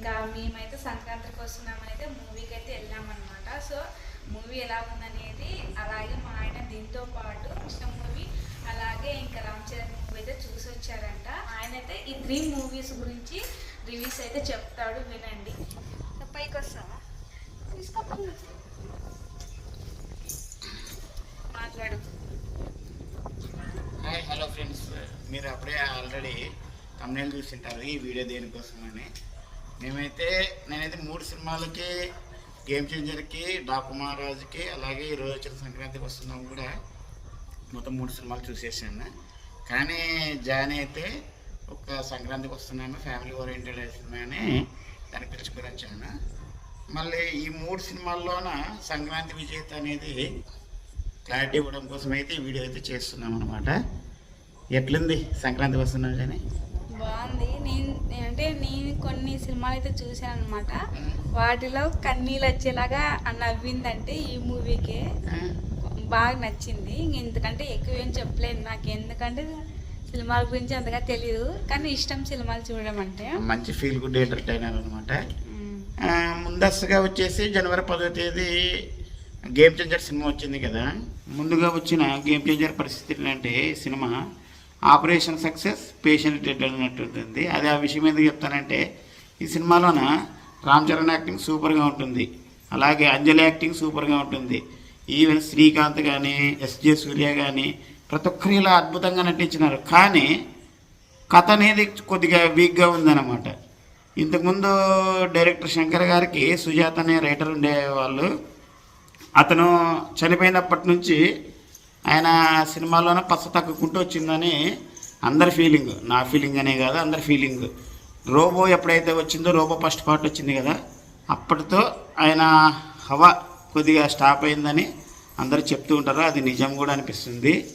ఇంకా మేమైతే సంక్రాంతికి వస్తున్నామని అయితే మూవీకి అయితే వెళ్ళామన్నమాట. సో మూవీ ఎలా ఉందనేది అలాగే మా ఆయన దీంతో పాటు కృష్ణ మూవీ అలాగే ఇంకా రామ్ చరణ్ మూవీ అయితే చూసి వచ్చారంట ఆయన అయితే ఈ త్రీ మూవీస్ గురించి రివ్యూస్ అయితే చెప్తాడు వినండి. పైకి వస్తావా? మాట్లాడు. Hi hello friends. మీరు అప్పుడే ఆల్రెడీ తమిళ చూసింటారు ఈ వీడియో దేనికోసమని. మేమైతే నేనైతే మూడు సినిమాలకి గేమ్ చేంజర్కి డాకు మహారాజుకి అలాగే ఈరోజు వచ్చిన సంక్రాంతికి వస్తున్నాం కూడా. మొత్తం మూడు సినిమాలు చూసేసాను. కానీ జాన్ అయితే ఒక సంక్రాంతికి వస్తున్నాను ఫ్యామిలీ ఓరియంటెడ్ సినిమా అని దాన్ని పిలుచుకొని వచ్చాను. మళ్ళీ ఈ మూడు సినిమాల్లోన సంక్రాంతి విజేత అనేది క్లారిటీ ఇవ్వడం కోసం అయితే ఈ వీడియో అయితే చేస్తున్నాం అనమాట ఎట్లుంది సంక్రాంతి వస్తున్నాం కానీ బాగుంది. నేను అంటే నేను కొన్ని సినిమాలు అయితే చూసాను అనమాట వాటిలో కన్నీళ్ళు వచ్చేలాగా నవ్విందంటే ఈ మూవీకే బాగా నచ్చింది. ఎందుకంటే ఎక్కువ ఏం చెప్పలేను నాకు. ఎందుకంటే సినిమాల గురించి అంతగా తెలియదు కానీ ఇష్టం సినిమాలు చూడడం అంటే. మంచి ఫీల్ గుడ్ ఎంటర్టైనర్ అనమాట. ముందస్తుగా వచ్చేసి జనవరి పదో తేదీ గేమ్ చేంజర్ సినిమా వచ్చింది కదా. ముందుగా వచ్చిన గేమ్ చేంజర్ పరిస్థితి అంటే cinema. Operation success patient dead అన్నట్టుంది అది ఆ విషయం ఎందుకు చెప్తానంటే ఈ సినిమాలోన రామ్ చరణ్ యాక్టింగ్ సూపర్గా ఉంటుంది. అలాగే అంజలి యాక్టింగ్ సూపర్గా ఉంటుంది. ఈవెన్ శ్రీకాంత్ కానీ ఎస్జే సూర్య కానీ ప్రతి ఒక్కరు ఇలా అద్భుతంగా నటించినారు. కానీ కథ అనేది కొద్దిగా వీక్గా ఉందన్నమాట. ఇంతకుముందు డైరెక్టర్ శంకర్ గారికి సుజాత అనే రైటర్ ఉండేవాళ్ళు. అతను చనిపోయినప్పటి నుంచి ఆయన సినిమాలోనే పచ్చ తగ్గుకుంటూ వచ్చిందని అందరి ఫీలింగ్ నా ఫీలింగ్ అనే కాదు అందరి ఫీలింగ్ రోబో ఎప్పుడైతే వచ్చిందో రోబో ఫస్ట్ పార్ట్ వచ్చింది కదా అప్పటితో ఆయన హవా కొద్దిగా స్టాప్ అయిందని అందరూ చెప్తూ ఉంటారు. అది నిజం కూడా అనిపిస్తుంది.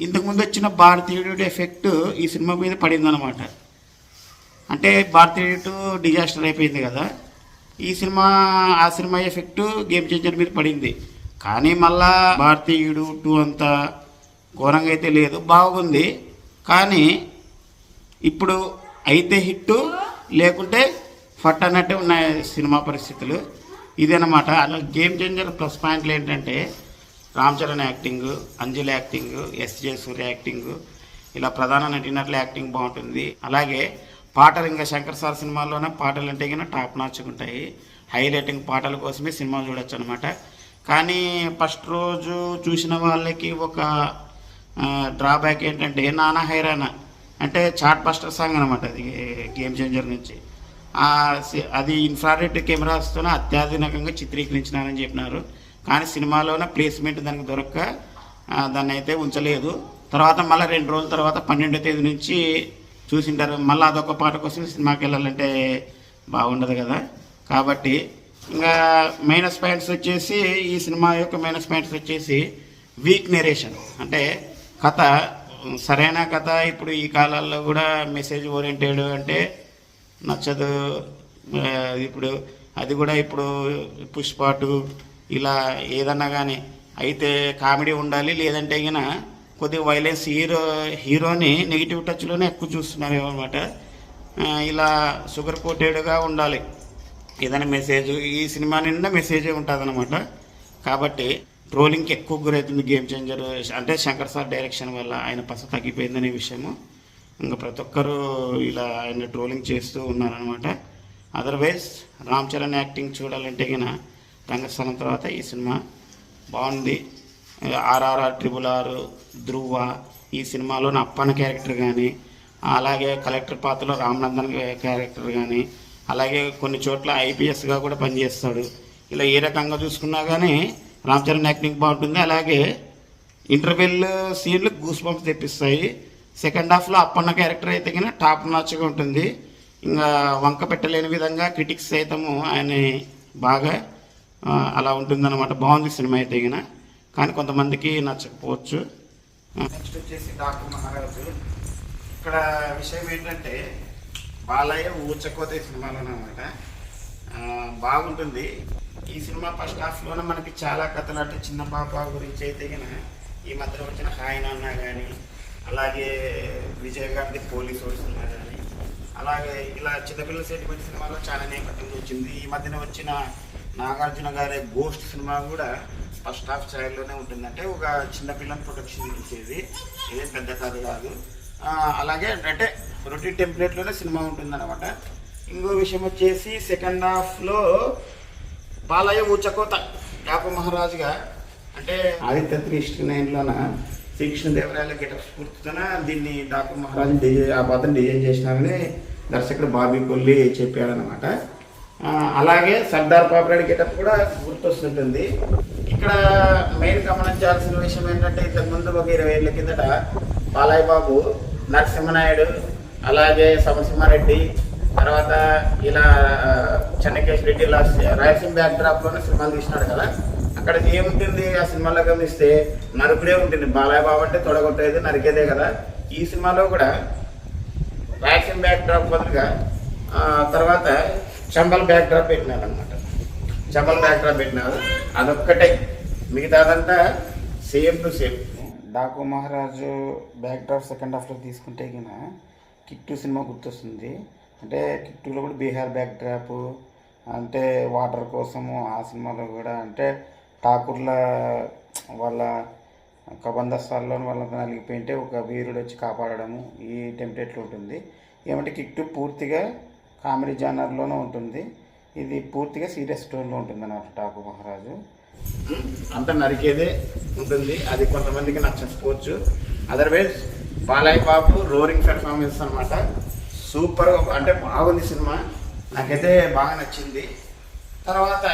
ఇంతకుముందు వచ్చిన భారతీయుడు ఎఫెక్ట్ ఈ సినిమా మీద పడిందనమాట అంటే భారతీయుడు డిజాస్టర్ అయిపోయింది కదా. ఈ సినిమా ఆ సినిమా ఎఫెక్ట్ గేమ్ చేంజర్ మీద పడింది. కానీ మళ్ళా భారతీయుడు టూ అంత ఘోరంగా అయితే లేదు బాగుంది. కానీ ఇప్పుడు అయితే హిట్ లేకుంటే ఫట్ అన్నట్టే ఉన్నాయి సినిమా పరిస్థితులు. ఇదనమాట అలా గేమ్ చేంజర్ ప్లస్ పాయింట్లు ఏంటంటే Ram Charan acting Anjali acting SJ Surya acting ఇలా ప్రధాన నటినట్ల యాక్టింగ్ బాగుంటుంది. అలాగే పాటలు ఇంకా శంకర్ సార్ సినిమాల్లోనే పాటలు అంటే కన్నా టాప్ నాచుకుంటాయి హై రేటింగ్ పాటల కోసమే సినిమా చూడొచ్చు అనమాట కానీ ఫస్ట్ రోజు చూసిన వాళ్ళకి ఒక డ్రాబ్యాక్ ఏంటంటే నానా హైరానా అంటే చాట్ బస్టర్ సాంగ్ అనమాట అది గేమ్ చేంజర్ నుంచి. అది ఇన్ఫ్రారెడ్ కెమెరాస్తోనే అత్యాధునికంగా చిత్రీకరించినారని చెప్పినారు. కానీ సినిమాలోనే ప్లేస్మెంట్ దానికి దొరక్క దాన్ని అయితే ఉంచలేదు. తర్వాత మళ్ళీ రెండు రోజుల తర్వాత పన్నెండో తేదీ నుంచి చూసింటారు. మళ్ళీ అదొక పాట కోసం సినిమాకి వెళ్ళాలంటే బాగుండదు కదా. కాబట్టి ఇంకా మైనస్ పాయింట్స్ వచ్చేసి ఈ సినిమా యొక్క మైనస్ పాయింట్స్ వచ్చేసి వీక్ నెరేషన్ అంటే కథ సరైన కథ ఇప్పుడు ఈ కాలాల్లో కూడా మెసేజ్ ఓరియంటెడ్ అంటే నచ్చదు. ఇప్పుడు అది కూడా ఇప్పుడు పుష్పాటు ఇలా ఏదన్నా కానీ అయితే కామెడీ ఉండాలి లేదంటే గిన కొద్దిగా వైలెన్స్ హీరో హీరోని నెగిటివ్ టచ్లోనే ఎక్కువ చూస్తున్నారు అనమాట ఇలా షుగర్ కోటెడ్గా ఉండాలి. ఏదైనా మెసేజ్ ఈ సినిమా నిండా మెసేజే ఉంటుంది కాబట్టి ట్రోలింగ్కి ఎక్కువ గురవుతుంది గేమ్ చేంజర్ అంటే శంకర్ సార్ డైరెక్షన్ వల్ల ఆయన పస తగ్గిపోయిందనే విషయము. ఇంకా ప్రతి ఒక్కరూ ఇలా ఆయన ట్రోలింగ్ చేస్తూ ఉన్నారనమాట అదర్వైజ్ రామ్ చరణ్ యాక్టింగ్ చూడాలంటే గిన రంగస్థలం తర్వాత ఈ సినిమా బాగుంది. ఆర్ఆర్ఆర్ ట్రిపుల్ ఆర్ ధ్రువ ఈ సినిమాలో నా అప్పన్న క్యారెక్టర్ కానీ అలాగే కలెక్టర్ పాత్రలో రామనందన్ క్యారెక్టర్ కానీ అలాగే కొన్ని చోట్ల ఐపీఎస్గా కూడా పనిచేస్తాడు. ఇలా ఏ రకంగా చూసుకున్నా కానీ రామ్ చరణ్ యాక్టింగ్ బాగుంటుంది. అలాగే ఇంటర్వెల్ సీన్లు గూస్ బంప్స్ తెప్పిస్తాయి. సెకండ్ హాఫ్లో అప్పన్న క్యారెక్టర్ అయితే కన్నా టాప్ నాచ్గా ఉంటుంది. ఇంకా వంక పెట్టలేని విధంగా క్రిటిక్స్ సైతము ఆయన బాగా అలా ఉంటుందన్నమాట. బాగుంది సినిమా అయితే గిన. కానీ కొంతమందికి నచ్చకపోవచ్చు. నెక్స్ట్ వచ్చేసి డాక్టర్ మహారాజు. ఇక్కడ విషయం ఏంటంటే బాలయ్య ఊచకోతే సినిమాలో అనమాట బాగుంటుంది. ఈ సినిమా ఫస్ట్ హాఫ్లోనే మనకి చాలా కథలు అంటే చిన్న పాప గురించి అయితే కనుక ఈ మధ్యలో వచ్చిన హాయినన్నా కానీ అలాగే విజయ్ గారిది పోలీస్ ఉన్నా కానీ అలాగే ఇలా చిన్నపిల్లల సెంటిమెంట్ సినిమాలో చాలా నేపథ్యం వచ్చింది. ఈ మధ్యన వచ్చిన నాగార్జున గారి గోస్ట్ సినిమా కూడా ఫస్ట్ హాఫ్ ఛాయల్లోనే ఉంటుందంటే ఒక చిన్నపిల్లని ప్రొటెక్షన్ ఇచ్చేది. ఇదేం పెద్ద కథ కాదు. అలాగే అంటే రొటీన్ టెంప్లెట్లోనే సినిమా ఉంటుందన్నమాట. ఇంకో విషయం వచ్చేసి సెకండ్ హాఫ్లో బాలయ్య ఊచకోత. యాప మహారాజుగా. అంటే ఆదిత్య త్రీ నైన్లోన? శ్రీకృష్ణదేవరాయల గెటప్ స్ఫూర్తితోన దీన్ని డాక్టర్ మహారాజు డిజైన్ ఆ పాత్ర డిజైన్ చేసినారని దర్శకుడు బాబీ కొల్లి చెప్పాడనమాట అలాగే సర్దార్ పాపరాడి గెటప్ కూడా గుర్తొస్తుంటుంది. ఇక్కడ మెయిన్ గమనించాల్సిన విషయం ఏంటంటే ఇంతకుముందు ఒక ఇరవై ఏళ్ళ కిందట బాలయ్య బాబు నరసింహనాయుడు అలాగే సమసింహారెడ్డి తర్వాత ఇలా చెన్నకేశ్ రెడ్డి ఇలా రాయలసీమ బ్యాక్ డ్రాప్లోనే సినిమాలు తీసినాడు కదా. అక్కడ ఏముంటుంది? ఆ సినిమాలో గమనిస్తే నరుకుడే ఉంటుంది. బాలయ్య బాబు అంటే తొడగొట్టేది నరికేదే కదా. ఈ సినిమాలో కూడా రాయలసీమ బ్యాక్ డ్రాప్ బదులుగా తర్వాత చంబల్ బ్యాక్ డ్రాప్ పెట్టినాడు అనమాట చంబల్ బ్యాక్ డ్రాప్ పెట్టినాడు అదొక్కటే. మిగతాదంతా సేమ్ టు సేమ్. డాకు మహారాజు బ్యాక్ డ్రాప్ సెకండ్ హాఫ్లో తీసుకుంటే కింద కిట్టు సినిమా గుర్తొస్తుంది. అంటే కిట్టులో కూడా బీహార్ బ్యాక్ డ్రాప్ అంటే వాటర్ కోసము ఆ సినిమాలో కూడా అంటే ఠాకూర్ల వాళ్ళ కబంధస్థాల్లో వాళ్ళ నలిగిపోయింటే ఒక వీరుడు వచ్చి కాపాడడము ఈ టెంప్లెట్లో ఉంటుంది. ఏమంటే కిట్టు పూర్తిగా కామెడీ జానర్లోనే ఉంటుంది. ఇది పూర్తిగా సీరియస్ స్టోన్లో ఉంటుంది అన్నమాట ఠాకూర్ మహారాజు. అంత నరికేదే ఉంటుంది. అది కొంతమందికి నచ్చకపోవచ్చు. Otherwise Balayya Babu roaring performance అనమాట సూపర్ అంటే బాగుంది సినిమా. నాకైతే బాగా నచ్చింది. తర్వాత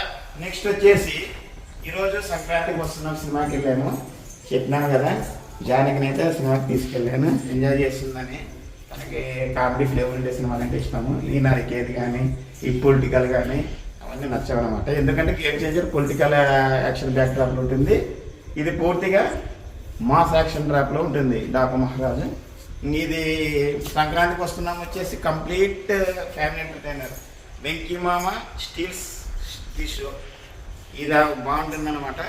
నెక్స్ట్ వచ్చేసి ఈరోజు సంక్రాంతికి వస్తున్నాం సినిమాకి వెళ్ళాము. చెప్పినాను కదా జానకిని అయితే సినిమాకి తీసుకెళ్ళాను. ఎంజాయ్ చేసిందని తనకి కామెడీ ఫ్లేవర్ ఉండే సినిమాలు అంటే ఇష్టము. ఈ నరికేది కానీ ఈ పొలిటికల్ కానీ అన్నీ నచ్చావన్నమాట. ఎందుకంటే గేమ్ చేంజర్ పొలిటికల్ యాక్షన్ బ్యాక్ డ్రాప్లో ఉంటుంది. ఇది పూర్తిగా మాస్ యాక్షన్ డ్రాప్లో ఉంటుంది డాక మహారాజు. ఇది సంక్రాంతికి వస్తున్నాం వచ్చేసి కంప్లీట్ ఫ్యామిలీ ఎంటర్టైనర్ వెంకీ మామ స్టీల్స్ టీ షో ఇది బాగుంటుంది అనమాట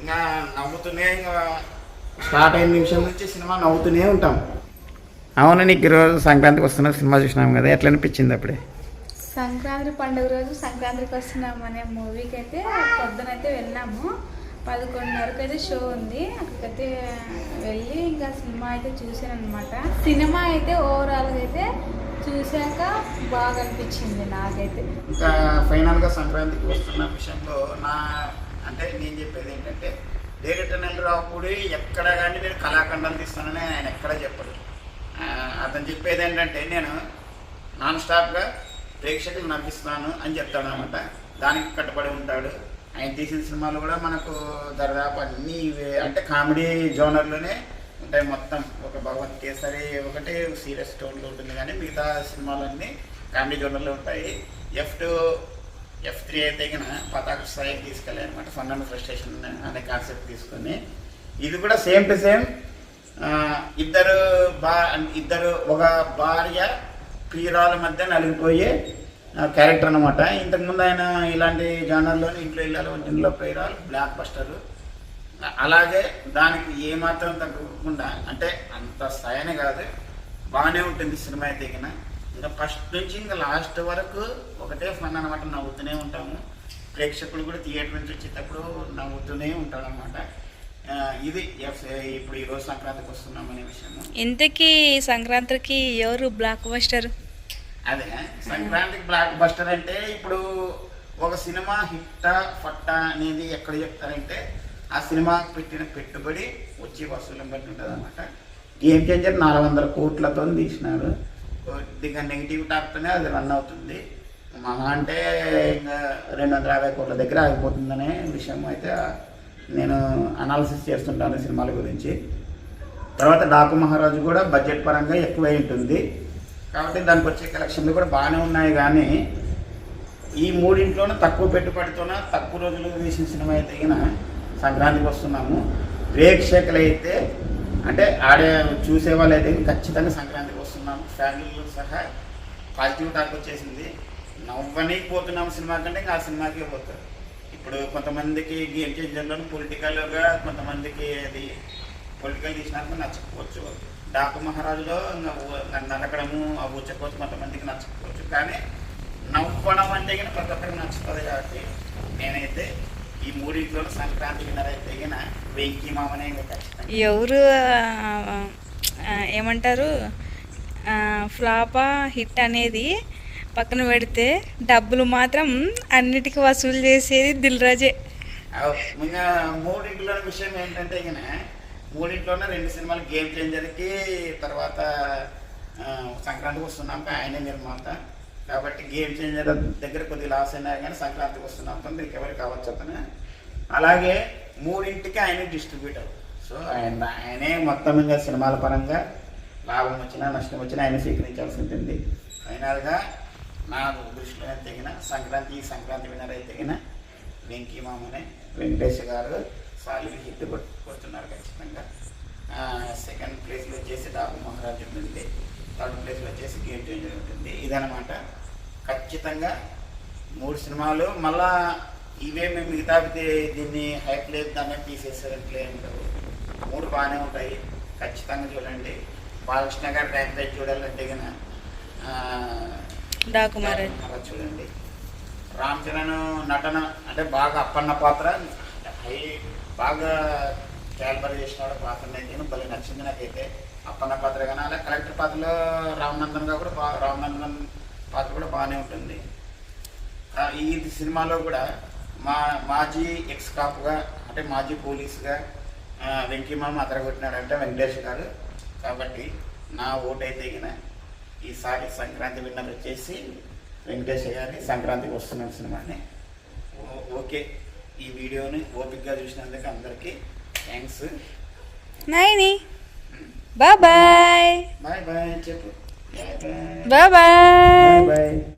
ఇంకా నవ్వుతూనే ఇంకా స్టార్ట్ అయిన నిమిషం నుంచి సినిమా నవ్వుతూనే ఉంటాం. అవును నీకు ఈరోజు సంక్రాంతికి వస్తున్న సినిమా చూసినాం కదా ఎట్లా అనిపించింది అప్పుడే? సంక్రాంతి పండుగ రోజు సంక్రాంతికి వస్తున్నాం అనే మూవీకి అయితే పొద్దునైతే వెళ్ళాము. పదకొండున్నరకు అయితే షో ఉంది. అక్కడికైతే వెళ్ళి ఇంకా సినిమా అయితే చూసాను అనమాట సినిమా అయితే ఓవరాల్గా అయితే చూశాక బాగా అనిపించింది నాకైతే. ఇంకా ఫైనల్గా సంక్రాంతికి వస్తున్న విషయంలో నా అంటే నేను చెప్పేది ఏంటంటే డైరెక్టర్ నెలరావుడి ఎక్కడ కానీ నేను కళాఖండాలు తీస్తానని ఆయన ఎక్కడ చెప్పరు అతను చెప్పేది ఏంటంటే నేను నాన్ స్టాప్గా ప్రేక్షకులు నవ్విస్తున్నాను అని చెప్తాడు అనమాట దానికి కట్టుబడి ఉంటాడు. ఆయన తీసిన సినిమాలు కూడా మనకు దాదాపు అన్ని అంటే కామెడీ జోనర్లోనే ఉంటాయి మొత్తం. ఒక భగవత్ కేసరి ఒకటి సీరియస్ టోన్లో ఉంటుంది కానీ మిగతా సినిమాలన్నీ కామెడీ జోనర్లో ఉంటాయి. ఎఫ్ టూ ఎఫ్ త్రీ అయితే కనుక పతాక స్థాయికి తీసుకెళ్ళాయి అనమాట ఫన్ అండ్ ఫ్రస్ట్రేషన్ అనే కాన్సెప్ట్ తీసుకొని. ఇది కూడా సేమ్ టు సేమ్ ఇద్దరు బా ఇద్దరు ఒక భార్య ప్రియురాల మధ్య నలిగిపోయే క్యారెక్టర్ అనమాట ఇంతకుముందు ఆయన ఇలాంటి జానర్లోని ఇంట్లో ఇళ్ళలో ఇంట్లో ప్రియురాలు బ్లాక్ బస్టర్లు అలాగే దానికి ఏమాత్రం తగ్గకుండా అంటే అంత స్థాయినే కాదు బాగానే ఉంటుంది సినిమా అయితే ఇంకా ఫస్ట్ నుంచి ఇంకా లాస్ట్ వరకు ఒకటే ఫన్ అనమాట నవ్వుతూనే ఉంటాము. ప్రేక్షకులు కూడా థియేటర్ నుంచి వచ్చేటప్పుడు నవ్వుతూనే ఉంటారు అనమాట ఇది ఎఫ్- ఇప్పుడు ఈరోజు సంక్రాంతికి వస్తున్నాం అనే విషయము. ఇంతకీ సంక్రాంతికి ఎవరు బ్లాక్ బస్టర్? అదే సంక్రాంతికి బ్లాక్ బస్టర్ అంటే ఇప్పుడు ఒక సినిమా హిట్టా ఫట్టా అనేది ఎక్కడ చెప్తారంటే ఆ సినిమాకి పెట్టిన పెట్టుబడి వచ్చే వసూలను బట్టి ఉంటుంది అనమాట గేమ్ చేంజర్ నాలుగు వందల కోట్లతో తీసినారు. కొద్దిగా నెగిటివ్ టాక్తోనే అది రన్ అవుతుంది. మహా అంటే ఇంకా రెండు వందల యాభై కోట్ల దగ్గర ఆగిపోతుందనే విషయం అయితే నేను అనాలిసిస్ చేస్తుంటాను సినిమాల గురించి. తర్వాత డాకు మహారాజు కూడా బడ్జెట్ పరంగా ఎక్కువై ఉంటుంది. కాబట్టి దానికి వచ్చే కలెక్షన్లు కూడా బాగానే ఉన్నాయి కానీ ఈ మూడింట్లోనే తక్కువ పెట్టుబడితోన తక్కువ రోజులు తీసిన సినిమా అయితే సంక్రాంతికి వస్తున్నాము. ప్రేక్షకులు అయితే అంటే ఆడే చూసే వాళ్ళు అయితే ఖచ్చితంగా సంక్రాంతికి వస్తున్నాము. ఫ్యామిలీలో సహా పాజిటివ్ టాక్ వచ్చేసింది. నవ్వనీకి పోతున్నాము సినిమా కంటే ఇంకా ఆ సినిమాకే పోతారు. ఇప్పుడు కొంతమందికి గేమ్ చేంజర్లో పొలిటికల్గా కొంతమందికి అది పొలిటికల్ తీసినాక నచ్చకపోవచ్చు. డాకు మహారాజులో నరకడము ఆ ఊచకోత కొంతమందికి నచ్చకపోవచ్చు. కానీ నవ్వడం అంటే కానీ ప్రతి ఒక్కరికి నచ్చుతుంది కాబట్టి నేనైతే ఈ మూడింట్లో సంక్రాంతి విన్నర్ అయితే కానీ వెంకీ మామనే ఎవరు ఏమంటారు? ఫ్లాపా హిట్ అనేది పక్కన పెడితే డబ్బులు మాత్రం అన్నిటికీ వసూలు చేసేది దిల్ రాజే ఇంకా మూడింటిలో విషయం ఏంటంటే ఇక మూడింట్లోనే రెండు సినిమాలు గేమ్ చేంజర్కి తర్వాత సంక్రాంతికి వస్తున్నాం ఆయనే నిర్మాత. కాబట్టి గేమ్ చేంజర్ దగ్గర కొద్దిగా లాస్ అయినా కానీ సంక్రాంతికి వస్తున్నాం రికవరీ కావచ్చు అతను. అలాగే మూడింటికి ఆయన డిస్ట్రిబ్యూటర్. సో ఆయన ఆయనే మొత్తం ఇంకా సినిమాల పరంగా లాభం వచ్చినా నష్టం వచ్చినా ఆయన స్వీకరించాల్సి ఉంటుంది. ఫైనల్గా నా దృష్టిలో తెగిన సంక్రాంతి ఈ సంక్రాంతి విన్నర్ అయితే తెగిన వెంకీ మామనే వెంకటేష్ గారు సాలిడ్ హిట్ కొట్టుకొస్తున్నారు ఖచ్చితంగా. సెకండ్ ప్లేస్లో వచ్చేసి డాబు మహారాజ్ ఉంటుంది. థర్డ్ ప్లేస్లో వచ్చేసి గేమ్ చేంజర్ ఉంటుంది. ఇదనమాట ఖచ్చితంగా మూడు సినిమాలు. మళ్ళా ఇవేమి మిగతా దీన్ని హైప్ లేదు దాన్ని తీసేసారంటే ఉండవు. మూడు బాగానే ఉంటాయి. ఖచ్చితంగా చూడండి. బాలకృష్ణ గారి ర్యాంక్ చూడాలంటే కనుక డాకుమారే అలా చూడండి. రామ్ చరణ్ నటన అంటే బాగా అప్పన్న పాత్ర. హై బాగా క్యాల్బర్ చేసిన పాత్ర నేను భలే నచ్చింది నాకైతే. అప్పన్న పాత్ర కానీ అలా కలెక్టర్ పాత్రలో రామనందన్గా కూడా బాగా రామనందన్ పాత్ర కూడా బాగానే ఉంటుంది. ఈ సినిమాలో కూడా మా మాజీ ఎక్స్ కాప్గా అంటే మాజీ పోలీసుగా వెంకీ మామ అదరగొట్టినాడంటే వెంకటేష్ గారు. కాబట్టి నా ఓటైతే అయితే గిన ఈసారి సంక్రాంతి విన్నర్ వచ్చేసి వెంకటేష్ గారి సంక్రాంతికి వస్తున్న సినిమాని. ఓ- ఓకే. ఈ వీడియోని ఓపిక్గా చూసినందుకు అందరికీ thanks. Naini bye bye. Bye bye చెప్పు. Bye bye bye. Bye bye.